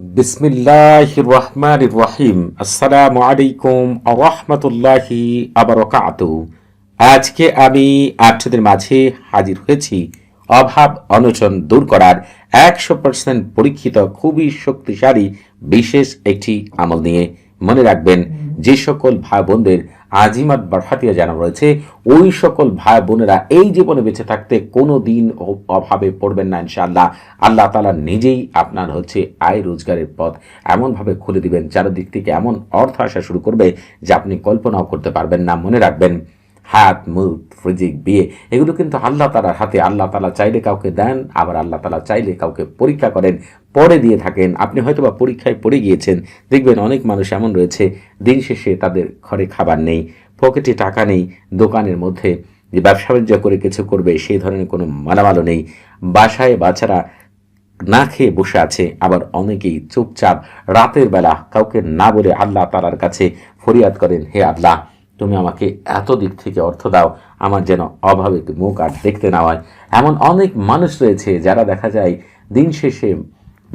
বিসমিল্লাহ রহমান রহিম আসসালামু আজকে আমি আপনাদের মাঝে হাজির হয়েছি। অভাব, অনশন দূর করার একশো পার্সেন্ট পরীক্ষিত, খুবই শক্তিশালী, বিশেষ একটি আমল নিয়ে। মনে রাখবেন, যে সকল ভাই বোনদের আজিমাত বারফাতিয়া জানা রয়েছে, ওই সকল ভাই বোনেরা এই জীবনে বেঁচে থাকতে কোনো দিন অভাবে পড়বেন না ইনশাআল্লাহ। আল্লাহ তালা নিজেই আপনার হচ্ছে আয় রোজগারের পথ এমনভাবে খুলে দিবেন, চারোদিক থেকে এমন অর্থ আসা শুরু করবে যে আপনি কল্পনাও করতে পারবেন না। মনে রাখবেন হাত, মুখ, ফ্রিজিক, বিয়ে, এগুলো কিন্তু আল্লাহ তালার হাতে। আল্লাহ তালা চাইলে কাউকে দেন, আবার আল্লাহ তালা চাইলে কাউকে পরীক্ষা করেন, পরে দিয়ে থাকেন। আপনি হয়তো বা পরীক্ষায় পড়ে গিয়েছেন, দেখবেন অনেক মানুষ এমন রয়েছে, দিন শেষে তাদের ঘরে খাবার নেই, পকেটে টাকা নেই, দোকানের মধ্যে যে ব্যবসা বাণিজ্য করে কিছু করবে সেই ধরনের কোনো মালামালও নেই। বাসায় বাচ্চারা না খেয়ে বসে আছে, আবার অনেকেই চুপচাপ রাতের বেলা কাউকে না বলে আল্লাহ তালার কাছে ফরিয়াদ করেন, হে আল্লাহ তুমি আমাকে এত দিক থেকে অর্থ দাও, আমার যেন অভাবে মুখ আর দেখতে না হয়। এমন অনেক মানুষ রয়েছে যারা দেখা যায় দিন শেষে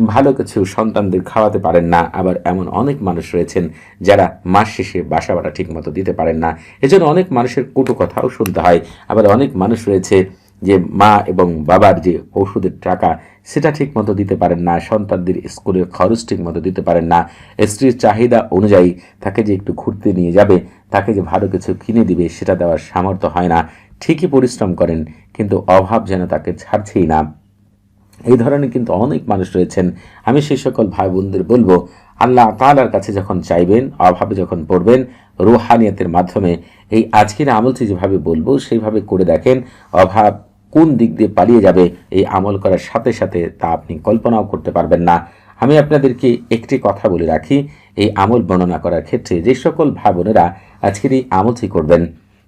ভালো কিছু সন্তানদের খাওয়াতে পারেন না। আবার এমন অনেক মানুষ রয়েছেন যারা মাস শেষে বাসা বাড়া ঠিক মতো দিতে পারেন না। এজন্য অনেক মানুষের কটু কথাও শুনতে হয়। আবার অনেক মানুষ রয়েছে যে মা এবং বাবার যে ওষুধের টাকা সেটা ঠিক মতো দিতে পারেন না, সন্তানদের স্কুলের খরচ ঠিক মতো দিতে পারেন না, স্ত্রীর চাহিদা অনুযায়ী তাকে যে একটু ঘুরতে নিয়ে যাবে, তাকে যে ভালো কিছু কিনে দিবে, সেটা দেওয়ার সামর্থ্য হয় না। ঠিকই পরিশ্রম করেন, কিন্তু অভাব যেন তাকে ছাড়ছেই না। এই ধরনের কিন্তু অনেক মানুষ রয়েছেন। আমি সেই সকল ভাই বোনদের বলব, আল্লাহ তালার কাছে যখন চাইবেন, অভাবে যখন পড়বেন, রুহানিয়তের মাধ্যমে এই আজকের আমলটি যেভাবে বলব, সেইভাবে করে দেখেন, অভাব কোন দিক দিয়ে পালিয়ে যাবে এই আমল করার সাথে সাথে তা আপনি কল্পনাও করতে পারবেন না। আমি আপনাদেরকে একটি কথা বলে রাখি, এই আমল বর্ণনা করার ক্ষেত্রে যে সকল ভাই বোনেরা আজকের এই আমলটি করবেন,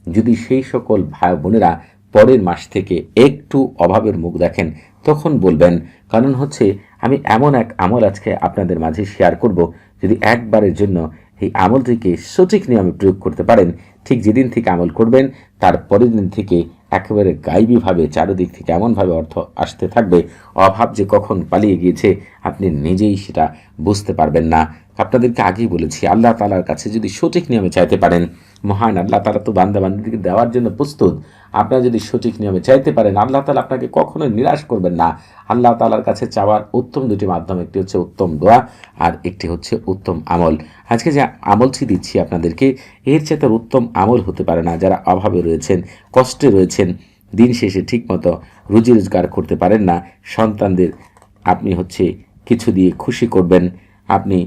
যদি সেই সকল ভাই বোনেরা পরের মাস থেকে একটু অভাবের মুখ দেখেন, তখন বলবেন, কারণ হচ্ছে আমি এমন এক আমল আজকে আপনাদের মাঝে শেয়ার করব, যদি একবারের জন্য এই আমলটিকে সঠিক নিয়মে প্রয়োগ করতে পারেন, ঠিক যেদিন থেকে আমল করবেন, তার পরের দিন থেকে একেবারে গাইবীভাবে চারিদিক থেকে এমনভাবে অর্থ আসতে থাকবে, অভাব যে কখন পালিয়ে গিয়েছে, আপনি নিজেই সেটা বুঝতে পারবেন না। আপনাদেরকে আগেই বলেছি, আল্লাহ তালার কাছে যদি সঠিক নিয়মে চাইতে পারেন মহান আল্লাহ তালা তো বান্দা বান্দিকে দেওয়ার জন্য প্রস্তুত। আপনারা যদি সঠিক নিয়মে চাইতে পারেন, আল্লাহ তালা আপনাকে কখনোই নিরাশ করবেন না। আল্লাহ তালার কাছে চাওয়ার উত্তম দুটি মাধ্যম, একটি হচ্ছে উত্তম দোয়া আর একটি হচ্ছে উত্তম আমল। আজকে যে আমলটি দিচ্ছি আপনাদেরকে, এর চেয়ে তার উত্তম আমল হতে পারে না। যারা অভাবে রয়েছেন, কষ্টে রয়েছেন, দিন শেষে ঠিকমতো রুজি রোজগার করতে পারেন না। সন্তানদের আপনি হচ্ছে কিছু দিয়ে খুশি করবেন। আপনি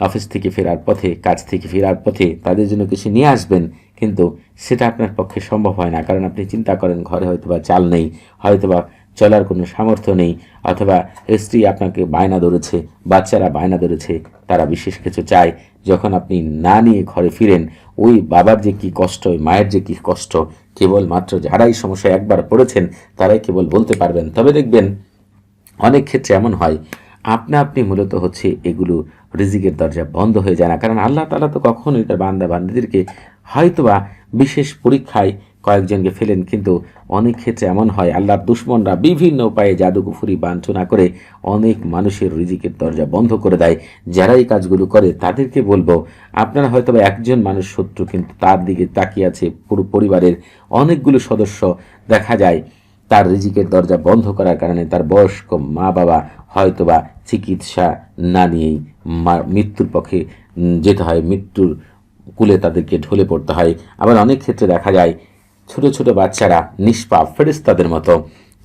অফিস থেকে ফেরার পথে, কাজ থেকে ফেরার পথে তাদের জন্য কিছু নিয়ে আসবেন, কিন্তু সেটা আপনার পক্ষে সম্ভব হয় না, কারণ আপনি চিন্তা করেন ঘরে হয়তোবা চাল নেই, হয়তোবা চলার কোনো সামর্থ্য নেই, অথবা স্ত্রী আপনাকে বায়না ধরেছে, বাচ্চারা বায়না ধরেছে, তারা বিশেষ কিছু চায়। যখন আপনি না নিয়ে ঘরে ফিরেন, ওই বাবার যে কি কষ্ট, ওই মায়ের যে কি কষ্ট, কেবলমাত্র যারাই সমস্যা একবার পড়েছেন, তারাই কেবল বলতে পারবেন। তবে দেখবেন, অনেক ক্ষেত্রে এমন হয় আপনা আপনি মূলত হচ্ছে এগুলো রিজিকের দরজা বন্ধ হয়ে যায় না। কারণ আল্লাহ তালা তো কখনোই তার বান্দা বান্দিদেরকে হয়তোবা বিশেষ পরীক্ষায় কয়েকজনকে ফেলেন, কিন্তু অনেক ক্ষেত্রে এমন হয়, আল্লাহর দুশ্মনরা বিভিন্ন উপায়ে জাদুগুফুরি বাঞ্ছনা করে অনেক মানুষের রিজিকের দরজা বন্ধ করে দেয়। যারা এই কাজগুলো করে, তাদেরকে বলব, আপনারা হয়তোবা একজন মানুষ শত্রু, কিন্তু তার দিকে তাকিয়ে আছে পুরো পরিবারের অনেকগুলো সদস্য। দেখা যায়, তার রিজিকের দরজা বন্ধ করার কারণে তার বয়স্ক মা বাবা হয়তোবা চিকিৎসা না নিয়েই মৃত্যুর পক্ষে যেতে হয়। মৃত্যুর কুলে তাদেরকে ঢলে পড়তে হয়। আবার অনেক ক্ষেত্রে দেখা যায়, ছোট ছোট বাচ্চারা, নিষ্পাপ ফেরেস্তাদের মতো,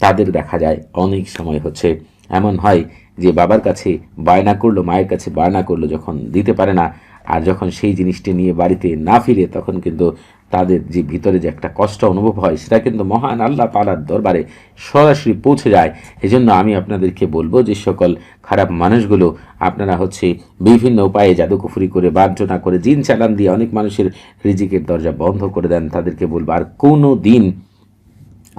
তাদের দেখা যায় অনেক সময় হচ্ছে। এমন হয় যে বাবার কাছে বায়না করল, মায়ের কাছে বায়না করল, যখন দিতে পারে না আর যখন সেই জিনিসটি নিয়ে বাড়িতে না ফিরে, তখন কিন্তু তাদের যে ভিতরে যে একটা কষ্ট অনুভব হয়, সেটা কিন্তু মহান আল্লাহ তালার দরবারে সরাসরি পৌঁছে যায়। এজন্য আমি আপনাদেরকে বলব যে সকল খারাপ মানুষগুলো, আপনারা হচ্ছে বিভিন্ন উপায়ে জাদুকুফুরি করে, বাঞ্ছনা করে, জিন চালান দিয়ে অনেক মানুষের রিজিকের দরজা বন্ধ করে দেন। তাদেরকে বলব, আর কোনো দিন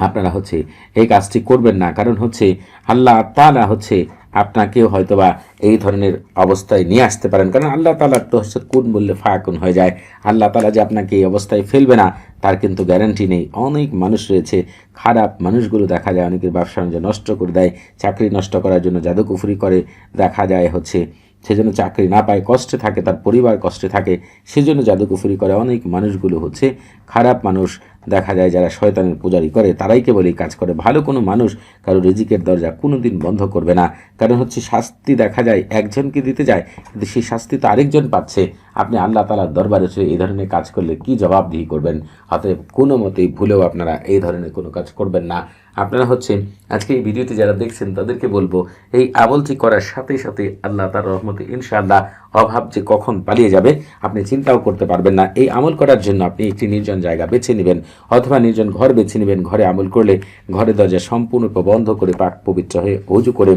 আপনারা হচ্ছে এই কাজটি করবেন না। কারণ হচ্ছে আল্লাহ তালা হচ্ছে আপনাকেও হয়তোবা এই ধরনের অবস্থায় নিয়ে আসতে পারেন। কারণ আল্লাহ তালার তো হচ্ছে কোন বললে ফায়াকুন হয়ে যায়। আল্লাহ তালা যে আপনাকে এই অবস্থায় ফেলবে না, তার কিন্তু গ্যারান্টি নেই। অনেক মানুষ রয়েছে, খারাপ মানুষগুলো দেখা যায়, অনেকের ব্যবসা বাণিজ্য নষ্ট করে দেয়, চাকরি নষ্ট করার জন্য জাদুকুফুরি করে, দেখা যায় হচ্ছে সে যেন চাকরি না পায়, কষ্টে থাকে, তার পরিবার কষ্টে থাকে সেজন্য জাদুকুফুরি করে। অনেক মানুষগুলো হচ্ছে খারাপ মানুষ দেখা যায় যারা শয়তানের পূজারি করে, তারাই কেবল এই কাজ করে। ভালো কোনো মানুষ কারও রিজিকের দরজা কোনো দিন বন্ধ করবে না। কারণ হচ্ছে শাস্তি দেখা যায়, একজনকে দিতে যায়, কিন্তু সেই শাস্তি তো আরেকজন পাচ্ছে। আপনি আল্লাহ তালার দরবারে এসে এই ধরনের কাজ করলে কি জবাবদিহি করবেন? অতএব কোনো মতেই ভুলেও আপনারা এই ধরনের কোনো কাজ করবেন না। আপনারা হচ্ছে আজকে এই ভিডিওটি যারা দেখছেন তাদেরকে বলব, এই আমলটি করার সাথে সাথে আল্লাহ তার রহমতে ইনশাআল্লাহ অভাব যে কখন পালিয়ে যাবে, আপনি চিন্তাও করতে পারবেন না। এই আমল করার জন্য আপনি একটি নির্জন জায়গা বেছে নেবেন অথবা নির্জন ঘর বেছে নেবেন। ঘরে আমল করলে ঘরের দরজা সম্পূর্ণ বন্ধ করে পাক পবিত্র হয়ে অজু করে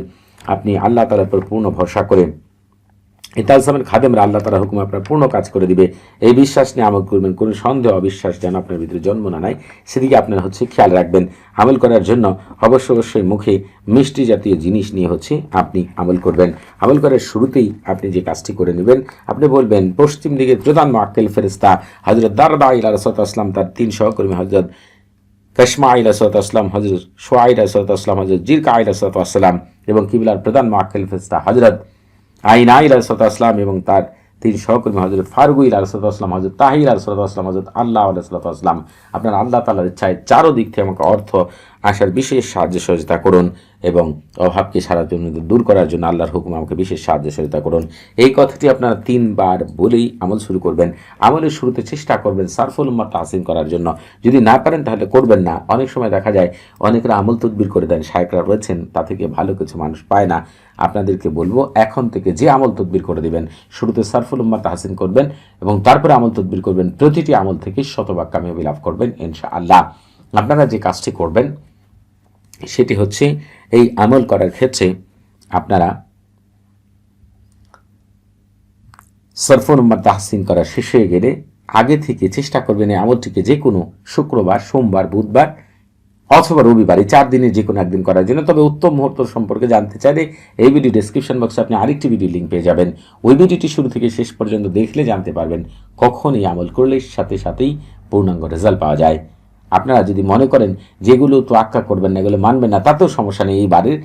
আপনি আল্লাহ তালার উপর পূর্ণ ভরসা করে এই তালসামের খাদেমরা আল্লাহ তালা হুকুম আপনার পূর্ণ কাজ করে দিবে। এই বিশ্বাস নিয়ে আমল করবেন, কোনো সন্দেহ, অবিশ্বাস যেন আপনার ভিতরে জন্ম না নেয়। সেদিকে আপনার হচ্ছে খেয়াল রাখবেন। আমল করার জন্য অবশ্য অবশ্যই মুখে মিষ্টি জাতীয় জিনিস নিয়ে হচ্ছে আপনি আমল করবেন। আমল করার শুরুতেই আপনি যে কাজটি করে নেবেন, আপনি বলবেন, পশ্চিম দিকে প্রধান মাক্কেল ফেরিস্তা হজরত দারদা ইলা রসত আসলাম তার তিন সহকর্মী হজরত কসমা আইলা সত আসলাম হজরত সোয়াইলা সত আসলাম হজরত জিরকা আইলা সত আসলাম এবং কিবিলার প্রধান মাক্কেল ফেরিস্তা হজরত আইন আইল আসলাম এবং তার তিন সহকর্মী হজরত ফারুগুইল আলসালাম হজরত তাহির আলসালাম হজরত আল্লাহ আলাইসালাম আপনার আল্লাহ তালার ইচ্ছায় চারো দিক থেকে আমাকে অর্থ আসার বিশেষ সাহায্য সহযোগিতা করুন এবং অভাবকে সারা জন্য দূর করার জন্য আল্লাহর হুকুম আমাকে বিশেষ সাহায্য সহযোগিতা করুন। এই কথাটি আপনারা তিনবার বলেই আমল শুরু করবেন। আমলের শুরুতে চেষ্টা করবেন সারফুল উম্মার তাহসিন করার জন্য। যদি না পারেন তাহলে করবেন না। অনেক সময় দেখা যায় অনেকরা আমল তদবির করে দেন শায়করা রয়েছেন, তা থেকে ভালো কিছু মানুষ পায় না। আপনাদেরকে বলব, এখন থেকে যে আমল তদবির করে দিবেন, শুরুতে সারফুল উম্মা তাহসিন করবেন এবং তারপরে আমল তদবির করবেন। প্রতিটি আমল থেকে শতভাগ কামিয়াবি লাভ করবেন ইনশা আল্লাহ আপনারা যে কাজটি করবেন সেটি হচ্ছে এই আমল করার ক্ষেত্রে আপনারা সরফুল উম্মা তাহসিন করা শেষ হয়ে গেলে আগে থেকে চেষ্টা করবেন এই আমলটিকে যে কোনো শুক্রবার, সোমবার, বুধবার অথবা রবিবার, এই চার দিনে যে কোনো একদিন করার জন্য। তবে উত্তম মুহূর্ত সম্পর্কে জানতে চাইলে এই ভিডিও ডিসক্রিপশন বক্সে আপনি আরেকটি ভিডিও লিঙ্ক পেয়ে যাবেন। ওই ভিডিওটি শুরু থেকে শেষ পর্যন্ত দেখলে জানতে পারবেন কখন এই আমল করলে সাথে সাথেই পূর্ণাঙ্গ রেজাল্ট পাওয়া যায়। আপনারা যদি মনে করেন যেগুলো তো আক্কা করবেন না, এগুলো মানবেন না, তাতেও সমস্যা নেই। এই বারের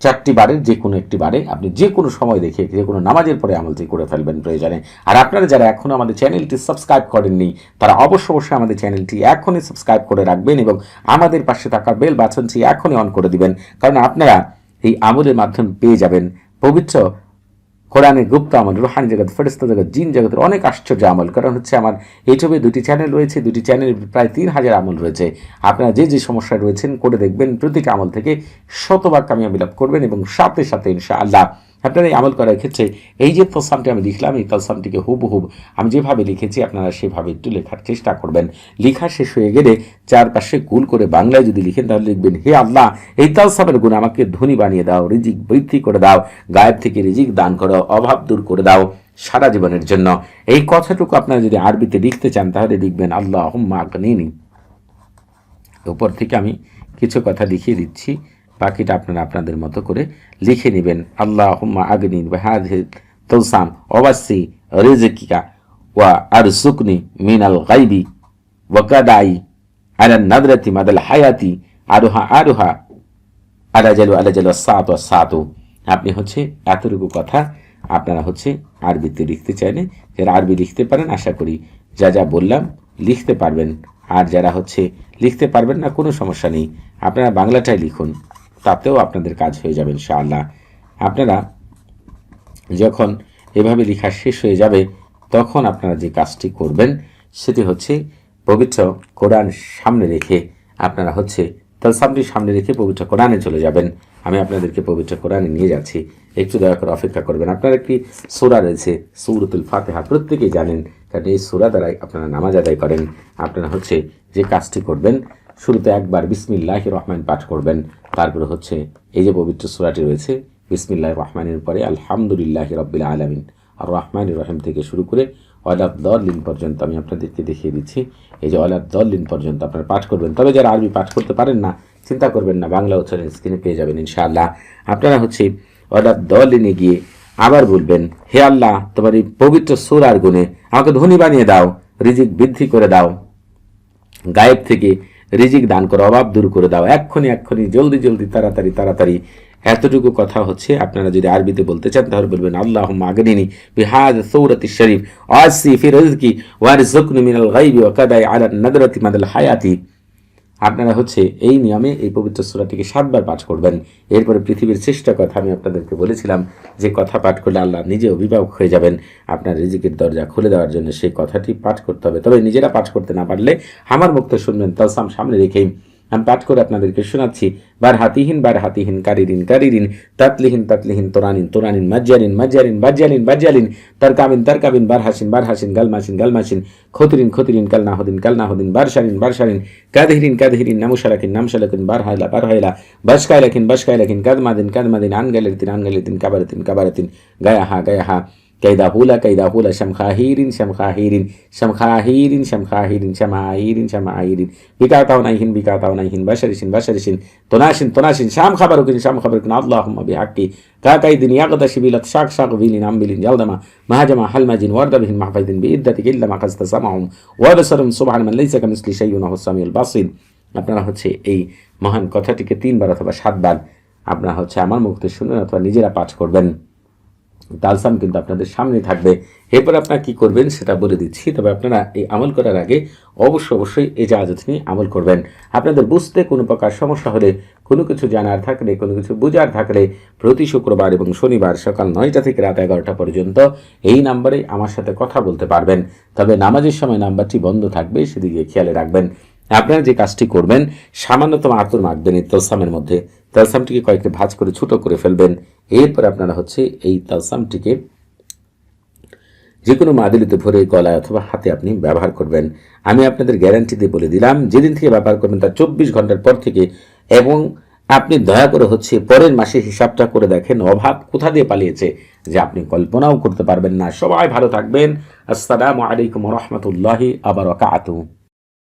চারটি বারের যে কোনো একটি বারে আপনি যে কোনো সময় দেখে, যে কোনো নামাজের পরে আমলটি করে ফেলবেন প্রয়োজনে। আর আপনারা যারা এখনও আমাদের চ্যানেলটি সাবস্ক্রাইব করেননি, তারা অবশ্য অবশ্যই আমাদের চ্যানেলটি এখনই সাবস্ক্রাইব করে রাখবেন এবং আমাদের পাশে থাকা বেল বাছনটি এখনই অন করে দিবেন, কারণ আপনারা এই আমলের মাধ্যমে পেয়ে যাবেন পবিত্র কোরআনের গুপ্ত আমল, রুহানি জগৎ ফেরিস্তা জগৎ, জিন জগতের অনেক আশ্চর্য আমল। কারণ হচ্ছে আমার ইউটিউবে দুটি চ্যানেল রয়েছে দুটি চ্যানেল প্রায় তিন হাজার আমল রয়েছে। আপনারা যে যে সমস্যায় রয়েছেন, করে দেখবেন প্রতিটি আমল থেকে শতবার কামিয়াবি লাভ করবেন এবং সাথে সাথে ইনশা আল্লাহ আপনারা এই আমল করার ক্ষেত্রে এই যে তলসামটি আমি লিখলাম, এই তলসামটিকে হুবহুব আমি যেভাবে লিখেছি আপনারা সেভাবে একটু লেখার চেষ্টা করবেন। লেখা শেষ হয়ে গেলে চারপাশে কুল করে বাংলায় যদি লিখেন তাহলে লিখবেন, হে আল্লাহ, এই তালসামের গুণ আমাকে ধনী বানিয়ে দাও, রিজিক বৃদ্ধি করে দাও, গায়েব থেকে রিজিক দান করো, অভাব দূর করে দাও সারা জীবনের জন্য। এই কথাটুকু আপনারা যদি আরবিতে লিখতে চান তাহলে লিখবেন আল্লাহ আগনিনি। উপর থেকে আমি কিছু কথা লিখিয়ে দিচ্ছি। বাকিটা আপনারা আপনাদের মতো করে লিখে নেবেন। আল্লাহ হুম্মা আগনিন বাহাদ তলসাম অবাসি রেজকিকা ওয়া আর সুকনি মিনাল গাইবি ওয়াকাদাই আলা নাদরাতি মাদাল হায়াতি আরোহা আরোহা আলাজালু আলাজালু সাত সাতু। আপনি হচ্ছে এতটুকু কথা আপনারা হচ্ছে আরবিতে লিখতে চাইলে যারা আরবি লিখতে পারেন, আশা করি যা যা বললাম লিখতে পারবেন। আর যারা হচ্ছে লিখতে পারবেন না, কোনো সমস্যা নেই। আপনারা বাংলাটাই লিখুন। তাতেও আপনাদের কাজ হয়ে যাবে ইনশাআল্লাহ। আপনারা যখন এভাবে লেখা শেষ হয়ে যাবে, তখন আপনারা যে কাজটি করবেন, সেটি হচ্ছে পবিত্র কোরআন সামনে রেখে আপনারা হচ্ছে তালসামটি সামনে রেখে পবিত্র কোরআনে চলে যাবেন। আমি আপনাদেরকে পবিত্র কোরআনে নিয়ে যাচ্ছি। একটু দয়া করে অপেক্ষা করবেন। আপনার একটি সোরা রয়েছে? সৌরতুল ফাতেহা, প্রত্যেকেই জানেন, কারণ এই সোরা দ্বারাই আপনারা নামাজ আদায় করেন। আপনারা হচ্ছে যে কাজটি করবেন শুরুতে একবার বিসমিল্লাহ রহমান পাঠ করবেন। তারপরে হচ্ছে এই যে পবিত্র সুরাটি রয়েছে বিসমিল্লাহ রহমানের পরে আলহামদুলিল্লাহ রব্বিল আলমিন। আর রহমান রহিম থেকে শুরু করে অলাব দলিন পর্যন্ত আমি আপনাদেরকে দেখিয়ে দিচ্ছি। এই যে অলাব দলিন পর্যন্ত আপনারা পাঠ করবেন। তবে যারা আরবি পাঠ করতে পারেন না, চিন্তা করবেন না, বাংলা উচ্চারণ স্ক্রিনে পেয়ে যাবেন ইনশাআল্লাহ। আপনারা হচ্ছে অলাব দলিনে গিয়ে আবার বলবেন, হে আল্লাহ, তোমার এই পবিত্র সুরার গুণে আমাকে ধনী বানিয়ে দাও, রিজিক বৃদ্ধি করে দাও। গায়েব থেকে রিজিক দান করো, অভাব দূর করে দাও। এক্ষুনি এক্ষুনি, জলদি জলদি, তাড়াতাড়ি তাড়াতাড়ি। এতটুকু কথা হচ্ছে, আপনারা যদি আরবিতে বলতে চান, তাহলে বলবেন আল্লাহ আগনিনি বিহাদ সৌরতি শরীফ আসি ফি ওয়ার জুকনু মিনাল গাইবি ওয়া আলা মাদাল হায়াতি। আপনারা হচ্ছে এই নিয়মে এই পবিত্র সুরাটিকে সাতবার পাঠ করবেন। এরপরে পৃথিবীর শ্রেষ্ঠ কথা আমি আপনাদেরকে বলেছিলাম যে কথা পাঠ করলে আল্লাহ নিজে অভিভাবক হয়ে যাবেন। আপনার রিজিকের দরজা খুলে দেওয়ার জন্য সেই কথাটি পাঠ করতে হবে। তবে নিজেরা পাঠ করতে না পারলে আমার মুক্ত শুনবেন, তালসাম সামনে রেখেই আমি পাঠ করে আপনাদেরকে শোনাচ্ছি। বার হাতিহীন বার হাতিহীন, কারিরিন কারিরিন, তাতলিহীন তাতলিহীন, তোরানিন তোরানিন, মাজ্জারিন মাজ্জারিন, বাজ্জালিন বাজ্জালিন, তারকাবিন তারকাবিন বার হাসিন বার হাসিন গালমাসিন গালমাসিন, খতিরিন খতিরিন কালনাহদিন কালনাহদিন বারশারিন বারশারিন কাদহিরিন কাদহিরিন নামুশারাকিন, নামশালাকিন বার হাইলা বার হাইলা বাসকাইলাকিন বাসকাইলাকিন কাদমাদিন কাদমাদিন আনগালিতিন আনগালিতিন কাবারাতিন কাবারাতিন গায়াহা কৈদাহুলা কৈদাহুলা শমখাহিরিন শমখাহিরিন শমখাহিরিন শমখাহিরিন শমাহিরিন শমাহিরিন বিকাতাও নাইহিন বিকাতাও নাইহিন বশরিসিন বশরিসিন তোনাশিন তোনাশিন শাম খাবারুকিন শাম খাবারুকিন আল্লাহুম্মা বিহাক্কি কাকাইদিন ইয়াগদা শিবিলাত শাক শাক বিলিন আমবিলিন জলদামা মাহাজামা হালমাজিন ওয়ারদাবিহিন মাহফাইদিন বিইদ্দাতিক ইল্লা মা কাজতা সামাহুম ওয়াবসারুম সুবহান মান লাইসা কামিসলি শাইউন ওয়া সামিউল বাসির আপনারা হচ্ছে এই মহান কথাটিকে তিনবার অথবা সাতবার আপনারা হচ্ছে আমার মুখ থেকে শুনুন অথবা নিজেরা পাঠ করবেন। তালসাম কিন্তু আপনাদের সামনে থাকবে। এরপর আপনারা কি করবেন সেটা বলে দিচ্ছি। তবে আপনারা এই আমল করার আগে অবশ্যই অবশ্যই এই জাহাজত নিয়ে আমল করবেন। আপনাদের বুঝতে কোনো প্রকার সমস্যা হলে, কোনো কিছু জানার থাকলে, কোনো কিছু বোঝার থাকলে প্রতি শুক্রবার এবং শনিবার সকাল নয়টা থেকে রাত এগারোটা পর্যন্ত এই নাম্বারে আমার সাথে কথা বলতে পারবেন। তবে নামাজের সময় নাম্বারটি বন্ধ থাকবে, সেদিকে খেয়ালে রাখবেন। আপনারা যে কাজটি করবেন, সামান্যতম আতর মাখবেন এই তলসামের মধ্যে। তলসামটিকে কয়েকটি ভাঁজ করে ছোট করে ফেলবেন। এরপর আপনারা হচ্ছে এই তলসামটিকে যে কোনো মাদুলিতে ভরে গলায় অথবা হাতে আপনি ব্যবহার করবেন। আমি আপনাদের গ্যারান্টি দিয়ে বলে দিলাম, যেদিন থেকে ব্যবহার করবেন তার চব্বিশ ঘণ্টার পর থেকে এবং আপনি দয়া করে হচ্ছে পরের মাসে হিসাবটা করে দেখেন অভাব কোথা দিয়ে পালিয়েছে যে আপনি কল্পনাও করতে পারবেন না। সবাই ভালো থাকবেন। আসসালামু আলাইকুম রহমতুল্লাহি আবার